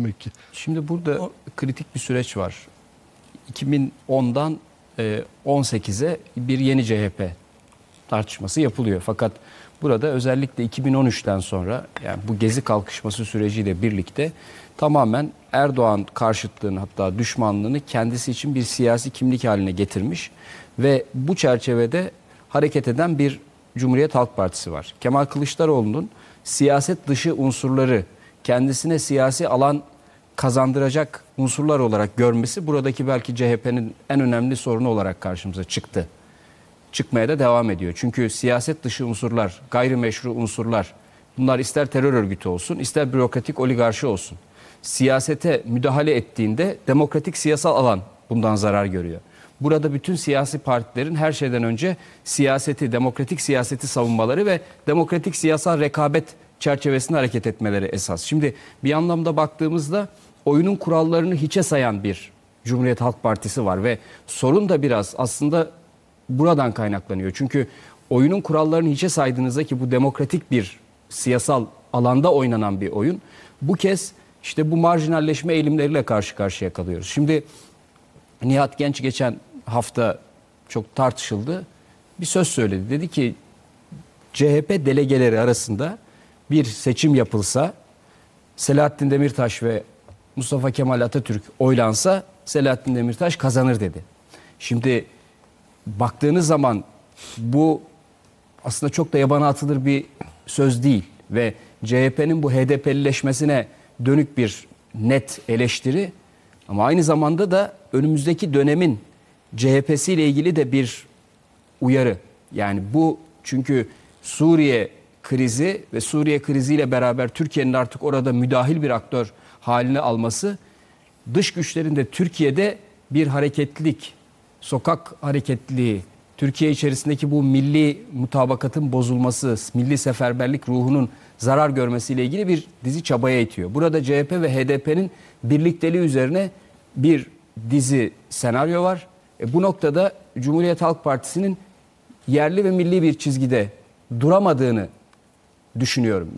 demek ki. Şimdi burada kritik bir süreç var. 2010'dan e, 18'e bir yeni CHP tartışması yapılıyor. Fakat burada özellikle 2013'ten sonra yani bu gezi kalkışması süreciyle birlikte tamamen Erdoğan karşıtlığını hatta düşmanlığını kendisi için bir siyasi kimlik haline getirmiş ve bu çerçevede hareket eden bir Cumhuriyet Halk Partisi var. Kemal Kılıçdaroğlu'nun siyaset dışı unsurları kendisine siyasi alan kazandıracak unsurlar olarak görmesi buradaki belki CHP'nin en önemli sorunu olarak karşımıza çıktı. Çıkmaya da devam ediyor. Çünkü siyaset dışı unsurlar, gayrimeşru unsurlar bunlar ister terör örgütü olsun, ister bürokratik oligarşi olsun. Siyasete müdahale ettiğinde demokratik siyasal alan bundan zarar görüyor. Burada bütün siyasi partilerin her şeyden önce siyaseti, demokratik siyaseti savunmaları ve demokratik siyasal rekabet çerçevesinde hareket etmeleri esas. Şimdi bir anlamda baktığımızda oyunun kurallarını hiçe sayan bir Cumhuriyet Halk Partisi var ve sorun da biraz aslında buradan kaynaklanıyor. Çünkü oyunun kurallarını hiçe saydığınızda ki bu demokratik bir siyasal alanda oynanan bir oyun. Bu kez işte bu marjinalleşme eğilimleriyle karşı karşıya kalıyoruz. Şimdi Nihat Genç geçen hafta çok tartışıldı. Bir söz söyledi. Dedi ki CHP delegeleri arasında bir seçim yapılsa Selahattin Demirtaş ve Mustafa Kemal Atatürk oylansa Selahattin Demirtaş kazanır dedi. Şimdi baktığınız zaman bu aslında çok da yabana atılır bir söz değil ve CHP'nin bu HDP'lileşmesine dönük bir net eleştiri ama aynı zamanda da önümüzdeki dönemin CHP'siyle ilgili de bir uyarı. Yani bu çünkü Suriye krizi ve Suriye kriziyle beraber Türkiye'nin artık orada müdahil bir aktör haline alması dış güçlerin de Türkiye'de bir hareketlilik, sokak hareketliliği, Türkiye içerisindeki bu milli mutabakatın bozulması, milli seferberlik ruhunun zarar görmesiyle ilgili bir dizi çabaya itiyor. Burada CHP ve HDP'nin birlikteliği üzerine bir dizi senaryo var. E bu noktada Cumhuriyet Halk Partisi'nin yerli ve milli bir çizgide duramadığını düşünüyorum.